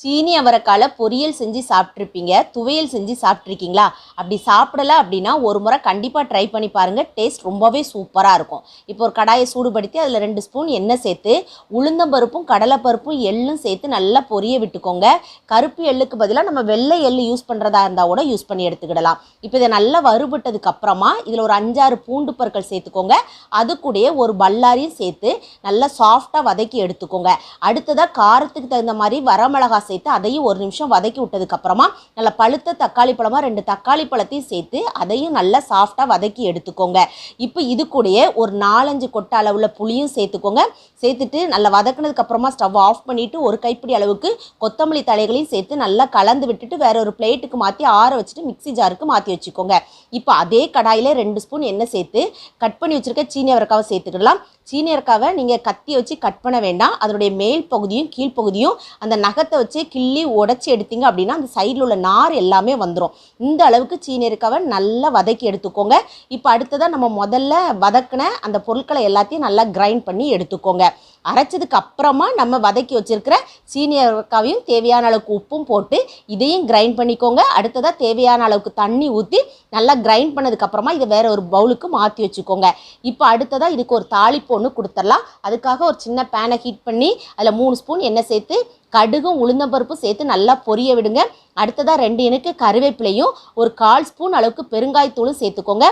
சீனி அவரைக்கால பொரியல் செஞ்சு சாப்பிட்ருப்பீங்க துவையல் செஞ்சு சாப்பிட்ருக்கீங்களா அப்படி சாப்பிடல அப்படின்னா ஒரு முறை கண்டிப்பாக ட்ரை பண்ணி பாருங்கள் டேஸ்ட் ரொம்பவே சூப்பராக இருக்கும். இப்போ ஒரு கடாயை சூடுபடுத்தி அதில் ரெண்டு ஸ்பூன் எண்ணெய் சேர்த்து உளுந்தம்பருப்பும் கடலைப்பருப்பும் எள்ளும் சேர்த்து நல்லா பொரிய விட்டுக்கோங்க. கருப்பு எள்ளுக்கு பதிலாக நம்ம வெள்ளை எள்ளு யூஸ் பண்ணுறதா இருந்தால் கூட யூஸ் பண்ணி எடுத்துக்கிடலாம். இப்போ இதை நல்லா வறுபட்டதுக்கு அப்புறமா இதில் ஒரு அஞ்சாறு பூண்டு பற்கள் சேர்த்துக்கோங்க. அது கூடயே ஒரு பல்லாரியும் சேர்த்து நல்லா சாஃப்டாக வதக்கி எடுத்துக்கோங்க. அடுத்ததாக காரத்துக்கு தகுந்த மாதிரி வரமிளகாசம் சேர்த்து அதையும் ஒரு நிமிஷம் வதக்கி விட்டதுக்கப்புறமா நல்லா பழுத்த தக்காளி பழமாக ரெண்டு தக்காளி பழத்தையும் சேர்த்து அதையும் நல்லா சாஃப்டாக வதக்கி எடுத்துக்கோங்க. இப்போ இது கூடயே ஒரு நாலஞ்சு கொட்டை அளவில் புளியும் சேர்த்துக்கோங்க. சேர்த்துட்டு நல்லா வதக்கினதுக்கப்புறமா ஸ்டவ் ஆஃப் பண்ணிவிட்டு ஒரு கைப்பிடி அளவுக்கு கொத்தமல்லி தலைகளையும் சேர்த்து நல்லா கலந்து விட்டுட்டு வேற ஒரு பிளேட்டுக்கு மாற்றி ஆற வச்சுட்டு மிக்ஸி ஜாருக்கு மாற்றி வச்சுக்கோங்க. இப்போ அதே கடாயில் ரெண்டு ஸ்பூன் எண்ணெய் சேர்த்து கட் பண்ணி வச்சுருக்க சீனி அவரைக்காவை சேர்த்துக்கலாம். சீனி அவரைக்காவை நீங்கள் கத்தி வச்சு கட் பண்ண வேண்டாம். அதனுடைய மேல் பகுதியும் கீழ்ப்பகுதியும் அந்த நகத்தை வச்சு கிள்ளி உடச்சி எடுத்தீங்க அப்படின்னா அந்த சைடில் உள்ள நார் எல்லாமே வந்துடும் இந்த அளவுக்கு சீனியருக்காவை நல்லா வதக்கி எடுத்துக்கோங்க. இப்போ அடுத்ததாக நம்ம முதல்ல வதக்கின அந்த பொருட்களை எல்லாத்தையும் நல்லா கிரைண்ட் பண்ணி எடுத்துக்கோங்க. அரைச்சதுக்கு அப்புறமா நம்ம வதக்கி வச்சிருக்கிற சீனியருக்காவையும் தேவையான அளவுக்கு உப்பும் போட்டு இதையும் கிரைண்ட் பண்ணிக்கோங்க. அடுத்ததாக தேவையான அளவுக்கு தண்ணி ஊற்றி நல்லா கிரைண்ட் பண்ணதுக்கப்புறமா இதை வேற ஒரு பவுலுக்கு மாற்றி வச்சுக்கோங்க. இப்போ அடுத்ததாக இதுக்கு ஒரு தாளிப்பு ஒன்று கொடுத்துடலாம். அதுக்காக ஒரு சின்ன பேனை ஹீட் பண்ணி அதில் மூணு ஸ்பூன் எண்ணெய் சேர்த்து கடுகும் உளுந்தம்பருப்பும் சேர்த்து நல்லா பொரிய விடுங்க. அடுத்ததாக ரெண்டு எனக்கு கருவேப்பிலையும் ஒரு கால் ஸ்பூன் அளவுக்கு பெருங்காயத்தூளும் சேர்த்துக்கோங்க.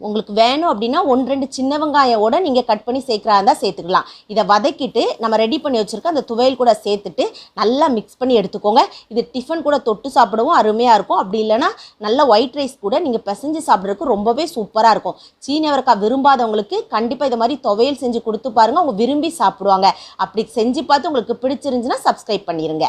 உங்களுக்கு வேணும் அப்படின்னா ஒன்று ரெண்டு சின்ன வெங்காயோட நீங்கள் கட் பண்ணி சேர்க்குறா இருந்தால் சேர்த்துக்கலாம். இதை வதக்கிட்டு நம்ம ரெடி பண்ணி வச்சுருக்க அந்த துவையல் கூட சேர்த்துட்டு நல்லா மிக்ஸ் பண்ணி எடுத்துக்கோங்க. இது டிஃபன் கூட தொட்டு சாப்பிடவும் அருமையாக இருக்கும். அப்படி இல்லைனா நல்ல ஒயிட் ரைஸ் கூட நீங்கள் பிசைஞ்சு சாப்பிட்றதுக்கு ரொம்பவே சூப்பராக இருக்கும். சீனி அவரைக்காய் விரும்பாதவங்களுக்கு கண்டிப்பாக இது மாதிரி துவையல் செஞ்சு கொடுத்து பாருங்கள் அவங்க விரும்பி சாப்பிடுவாங்க. அப்படி செஞ்சு பார்த்து உங்களுக்கு பிடிச்சிருந்துச்சுன்னா சப்ஸ்கிரைப் பண்ணிடுங்க